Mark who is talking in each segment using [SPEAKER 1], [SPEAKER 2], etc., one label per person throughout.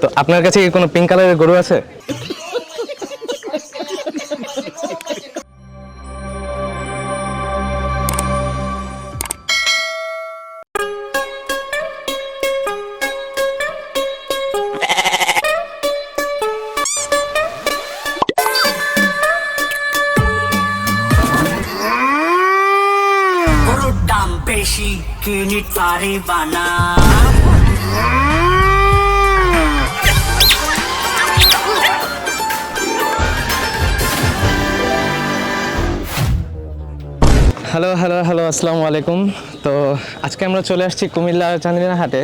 [SPEAKER 1] তো আপনার কাছে কোনো পিঙ্ক কালারের গরু আছে?
[SPEAKER 2] বেশি কিনিট পারে
[SPEAKER 1] হ্যালো হ্যালো হ্যালো আসসালামু আলাইকুম। তো আজকে আমরা চলে আসছি কুমিল্লা চান্দিনা হাটে।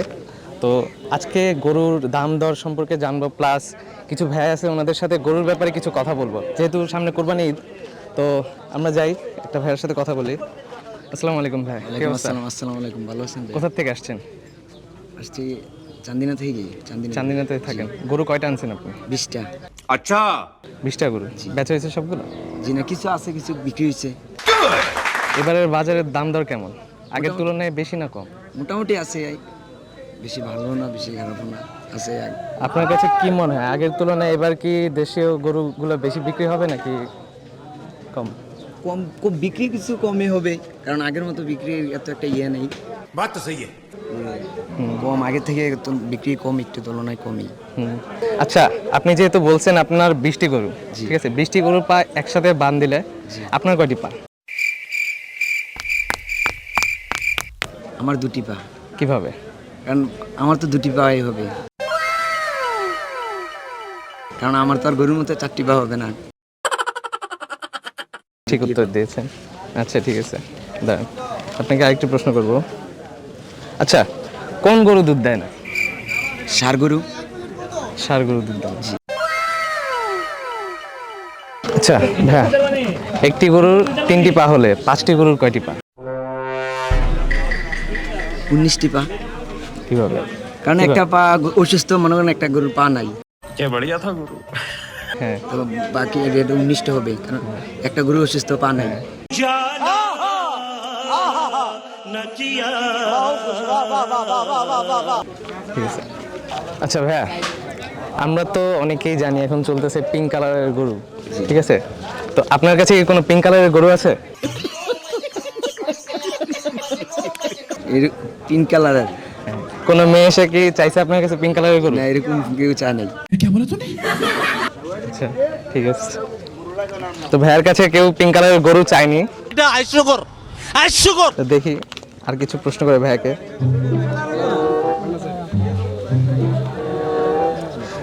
[SPEAKER 1] তো আজকে গরুর দাম দর সম্পর্কে জানব প্লাস কিছু ভাই আছে ওনাদের সাথে গরুর ব্যাপারে কিছু কথা বলব। যেহেতু সামনে কোরবানি ঈদ তো আমরা যাই একটা ভাইয়ের সাথে কথা বলি। আসসালামু আলাইকুম ভাই
[SPEAKER 3] আসসালাম আসসালামু আলাইকুম ভালো আছেন
[SPEAKER 1] কোথা থেকে আসছেন?
[SPEAKER 3] আসছি চান্দিনা থেকে চান্দিনা।
[SPEAKER 1] চান্দিনাতে থাকেন। গরু কয়টা আনছেন আপনি?
[SPEAKER 3] বিশটা।
[SPEAKER 4] আচ্ছা।
[SPEAKER 1] বিশটা গরু। বেচা হয়েছে সবগুলো?
[SPEAKER 3] জি না কিছু আছে কিছু বিক্রি হয়েছে।
[SPEAKER 1] এবারের বাজারের দাম দর কেমন? আগের তুলনায় বেশি না কম?
[SPEAKER 3] মোটামুটি আছে বেশি ভালো না বেশি খারাপ না আছে
[SPEAKER 1] আপনার কাছে কি মনে হয়? আগের তুলনায় এবার কি দেশীয় গরুগুলো বেশি বিক্রি হবে নাকি কম?
[SPEAKER 3] কম কম বিক্রি কিছু কমই হবে কারণ আগের মতো বিক্রি এত একটা ইয়ে নেই।
[SPEAKER 4] তো সেই
[SPEAKER 3] কম আগের থেকে বিক্রি কম একটু তুলনায় কমই।
[SPEAKER 1] আচ্ছা আপনি যেহেতু বলছেন আপনার বৃষ্টি গরু ঠিক আছে? বৃষ্টি গরু পা একসাথে বান দিলে আপনার কয়টি পা?
[SPEAKER 3] আমার দুটি পা।
[SPEAKER 1] কীভাবে?
[SPEAKER 3] কারণ আমার তো দুটি পাই হবে। কারণ আমার তো আর গরুর মতো চারটি পা হবে না।
[SPEAKER 1] ঠিক উত্তর দিয়েছেন। আচ্ছা ঠিক আছে। দাঁড়ান আপনাকে আরেকটি প্রশ্ন করব। আচ্ছা কোন গরু দুধ দেয় না?
[SPEAKER 3] সার গরু।
[SPEAKER 1] সার গরু দুধ দেয় না। আচ্ছা হ্যাঁ একটি গরুর তিনটি পা হলে পাঁচটি গরুর কয়টি পা?
[SPEAKER 3] উনিশটি পা।
[SPEAKER 1] কীভাবে?
[SPEAKER 3] কারণ একটা পা অসুস্থ মনে করেন একটা গরুর পা নাই।
[SPEAKER 1] হ্যাঁ।
[SPEAKER 3] তো বাকি রেড উনিশটা হবে কারণ একটা গরু অসুস্থ পা নাই।
[SPEAKER 1] ঠিক আছে। আচ্ছা ভাইয়া আমরা তো অনেকেই জানি এখন চলতেছে পিঙ্ক কালারের গরু ঠিক আছে? তো আপনার কাছে কি কোনো পিঙ্ক কালারের গরু আছে?
[SPEAKER 3] এর পিঙ্ক কালারের।
[SPEAKER 1] কোনো মেয়ে এসে কি চাইছে আপনার কাছে পিঙ্ক কালারের গরু?
[SPEAKER 3] না এরকম কেউ চা নেই
[SPEAKER 1] আচ্ছা ঠিক আছে। তো ভাইয়ার কাছে কেউ পিঙ্ক কালারের গরু চায়নি?
[SPEAKER 5] এটা হাস্যকর
[SPEAKER 1] তো দেখি আর কিছু প্রশ্ন করে ভাইয়াকে।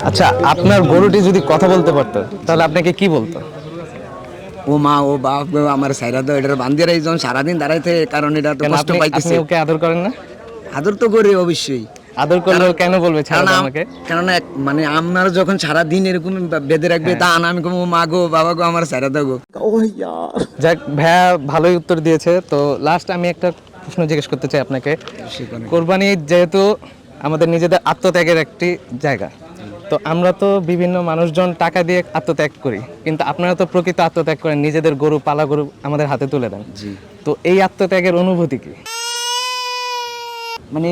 [SPEAKER 1] আচ্ছা আপনার গরুটি যদি কথা বলতে পারতো তাহলে আপনাকে কি বলতো?
[SPEAKER 3] ও মা ও বাপ আমার সাইরা দাও এটা বান্ধিয়ে রাখি সারাদিন দাঁড়াইতে কারণ এটা তো কষ্ট পাইতেছে।
[SPEAKER 1] ওকে আদর করেন না?
[SPEAKER 3] আদর তো করে অবশ্যই।
[SPEAKER 1] আদর করলে কেন বলবে ছাড়া আমাকে?
[SPEAKER 3] কারণ মানে আমার যখন সারা দিন এরকম বেঁধে রাখবে তা না আমি কম মা গো বাবা গো আমার সাইরা দাও
[SPEAKER 1] যাক ভাইয়া ভালোই উত্তর দিয়েছে। তো লাস্ট আমি একটা প্রশ্ন জিজ্ঞেস করতে চাই আপনাকে। কোরবানি যেহেতু আমাদের নিজেদের আত্মত্যাগের একটি জায়গা তো আমরা তো বিভিন্ন মানুষজন টাকা দিয়ে আত্মত্যাগ করি কিন্তু আপনারা তো প্রকৃত আত্মত্যাগ করেন নিজেদের গরু পালা গরু আমাদের হাতে তুলে দেন। তো এই আত্মত্যাগের অনুভূতি কি?
[SPEAKER 3] মানে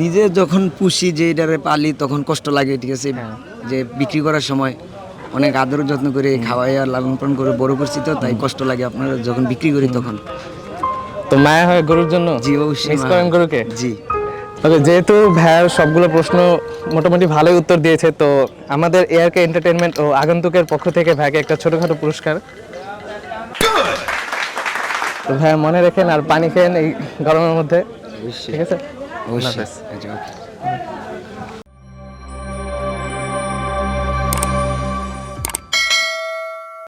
[SPEAKER 3] নিজে যখন পুষি যে এটারে পালি তখন কষ্ট লাগে ঠিক আছে?
[SPEAKER 1] হ্যাঁ।
[SPEAKER 3] যে বিক্রি করার সময় অনেক আদর যত্ন করে খাওয়াই আর লালন পালন করে বড় করছি তো তাই কষ্ট লাগে আপনারা যখন বিক্রি করি তখন।
[SPEAKER 1] তো মায়া হয় গরুর জন্য?
[SPEAKER 3] জি অবশ্যই
[SPEAKER 1] করেন গরুকে?
[SPEAKER 3] জি।
[SPEAKER 1] তবে যেহেতু ভাইয়ার সবগুলো প্রশ্ন মোটামুটি ভালোই উত্তর দিয়েছে তো আমাদের এয়ারকে এন্টারটেনমেন্ট ও আগন্তুকের পক্ষ থেকে ভাইকে একটা ছোটখাটো পুরস্কার। তো ভাইয়া মনে রাখেন আর পানি খেন এই গরমের মধ্যে। ঠিক আছে
[SPEAKER 3] অবশ্যই